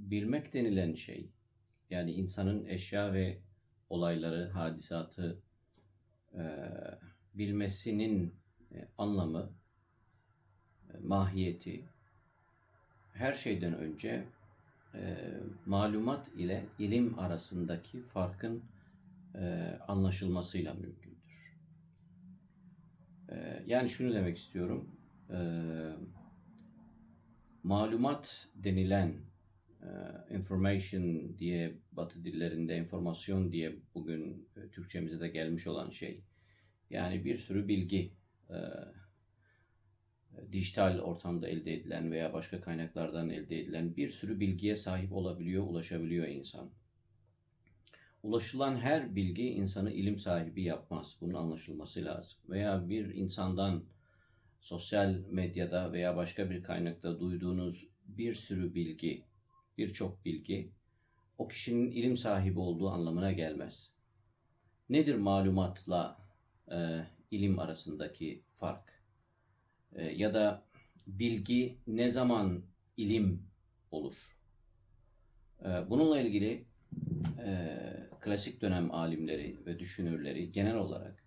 bilmek denilen şey, yani insanın eşya ve olayları, hadisatı e, bilmesinin e, anlamı, e, mahiyeti, her şeyden önce e, malumat ile ilim arasındaki farkın e, anlaşılmasıyla mümkündür. E, yani şunu demek istiyorum, e, malumat denilen information diye Batı dillerinde informasyon diye bugün e, Türkçemize de gelmiş olan şey. Yani bir sürü bilgi e, dijital ortamda elde edilen veya başka kaynaklardan elde edilen bir sürü bilgiye sahip olabiliyor, ulaşabiliyor insan. Ulaşılan her bilgi insanı ilim sahibi yapmaz. Bunun anlaşılması lazım. Veya bir insandan sosyal medyada veya başka bir kaynakta duyduğunuz bir sürü bilgi, birçok bilgi o kişinin ilim sahibi olduğu anlamına gelmez. Nedir malumatla e, ilim arasındaki fark? E, ya da bilgi ne zaman ilim olur? E, bununla ilgili e, klasik dönem alimleri ve düşünürleri genel olarak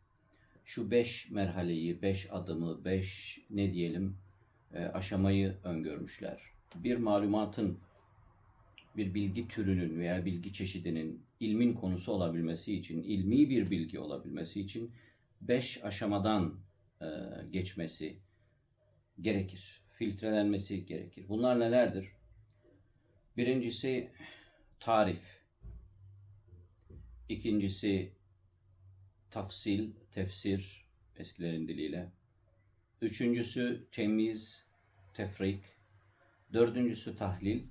şu beş merhaleyi, beş adımı, beş ne diyelim e, aşamayı öngörmüşler. Bir malumatın, bir bilgi türünün veya bilgi çeşidinin ilmin konusu olabilmesi için, ilmi bir bilgi olabilmesi için beş aşamadan e, geçmesi gerekir. Filtrelenmesi gerekir. Bunlar nelerdir? Birincisi tarif. İkincisi tafsil, tefsir eskilerin diliyle. Üçüncüsü temiz, tefrik. Dördüncüsü tahlil.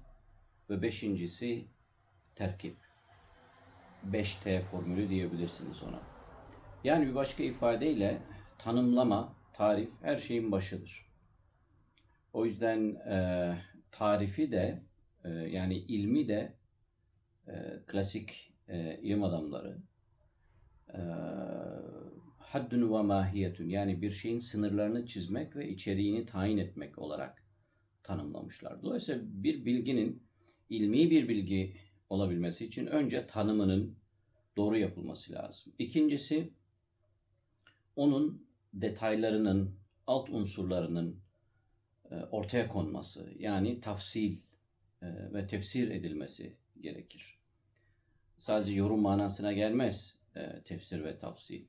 Ve beşincisi terkip. 5T formülü diyebilirsiniz ona. Yani bir başka ifadeyle tanımlama, tarif her şeyin başıdır. O yüzden e, tarifi de e, yani ilmi de e, klasik e, ilim adamları e, haddun ve mahiyetun yani bir şeyin sınırlarını çizmek ve içeriğini tayin etmek olarak tanımlamışlar. Dolayısıyla bir bilginin ilmi bir bilgi olabilmesi için önce tanımının doğru yapılması lazım. İkincisi onun detaylarının, alt unsurlarının e, ortaya konması yani tafsil e, ve tefsir edilmesi gerekir. Sadece yorum manasına gelmez e, tefsir ve tafsil.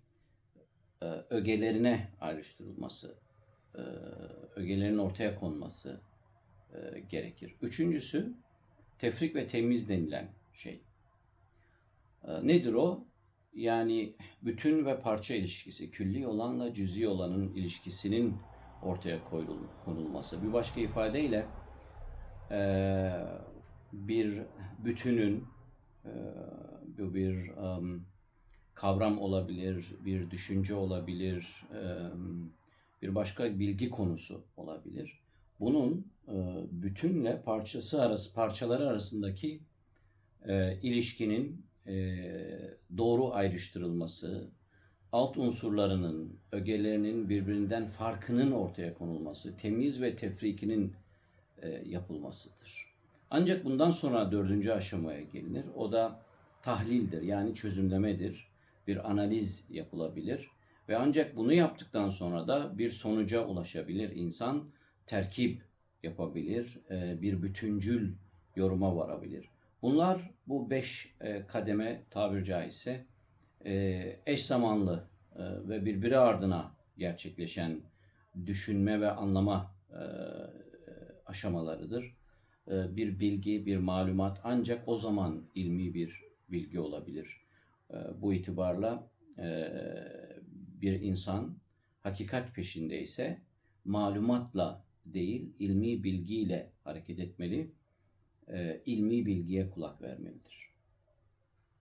Ögelerine ayrıştırılması, ögelerin ortaya konması gerekir. Üçüncüsü tefrik ve temiz denilen şey. Nedir o? Yani bütün ve parça ilişkisi, külli olanla cüzi olanın ilişkisinin ortaya konulması. Bir başka ifadeyle bir bütünün bu bir kavram olabilir, bir düşünce olabilir, bir başka bilgi konusu olabilir. Bunun bütünle parçası arası parçaları arasındaki ilişkinin doğru ayrıştırılması, alt unsurlarının, ögelerinin birbirinden farkının ortaya konulması, temiz ve tefrikinin yapılmasıdır. Ancak bundan sonra dördüncü aşamaya gelinir. O da tahlildir yani çözümlemedir. Bir analiz yapılabilir. Ve ancak bunu yaptıktan sonra da bir sonuca ulaşabilir insan. Terkip yapabilir, bir bütüncül yoruma varabilir. Bunlar bu beş kademe tabir caizse eş zamanlı ve birbiri ardına gerçekleşen düşünme ve anlama aşamalarıdır. Bir bilgi, bir malumat ancak o zaman ilmi bir bilgi olabilir. Bu itibarla bir insan hakikat peşindeyse malumatla değil ilmi bilgiyle hareket etmeli, ilmi bilgiye kulak vermelidir.